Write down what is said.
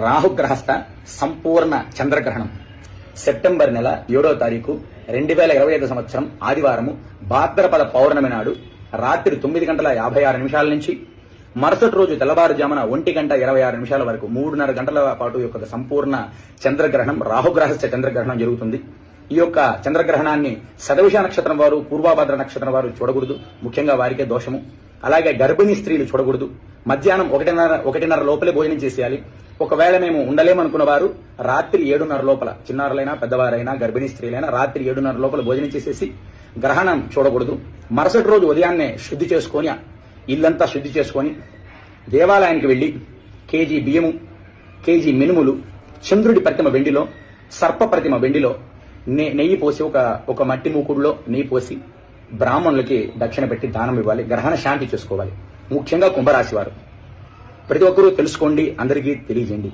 రాహుగ్రహస్థ సంపూర్ణ చంద్రగ్రహణం. సెప్టెంబర్ నెల ఏడో తారీఖు రెండు వేల ఇరవై ఐదు సంవత్సరం ఆదివారము భాద్రపద పౌర్ణమి నాడు రాత్రి తొమ్మిది గంటల యాభై ఆరు నిమిషాల నుంచి మరుసటి రోజు తెల్లవారుజామున ఒంటి గంట ఇరవై ఆరు నిమిషాల వరకు మూడున్నర గంటల పాటు ఈ యొక్క సంపూర్ణ చంద్రగ్రహణం రాహుగ్రహస్థ చంద్రగ్రహణం జరుగుతుంది. ఈ యొక్క చంద్రగ్రహణాన్ని సదవిష నక్షత్రం వారు పూర్వాభద్ర నక్షత్రం వారు చూడకూడదు. ముఖ్యంగా వారికే దోషము. అలాగే గర్భిణీ స్త్రీలు చూడకూడదు. మధ్యాహ్నం ఒకటిన్నర ఒకటిన్నర లోపలే భోజనం చేసేయాలి. ఒకవేళ మేము ఉండలేమనుకున్న వారు రాత్రి ఏడున్నర లోపల చిన్నారులైనా పెద్దవారైనా గర్భిణీ స్త్రీలైనా రాత్రి ఏడున్నర లోపల భోజనం చేసేసి గ్రహణం చూడకూడదు. మరుసటి రోజు ఉదయాన్నే శుద్ధి చేసుకొని ఇల్లంతా శుద్ధి చేసుకొని దేవాలయానికి వెళ్ళి కేజీ బియ్యము కేజీ మినుములు చంద్రుడి ప్రతిమ వెండిలో సర్ప ప్రతిమ వెండిలో నెయ్యి పోసి ఒక ఒక మట్టి మూకుడులో నెయ్యి పోసి బ్రాహ్మణులకి దక్షిణ పెట్టి దానం ఇవ్వాలి గ్రహణ శాంతి చేసుకోవాలి. ముఖ్యంగా కుంభరాశి వారు. ప్రతి ఒక్కరూ తెలుసుకోండి అందరికీ తెలియజేయండి.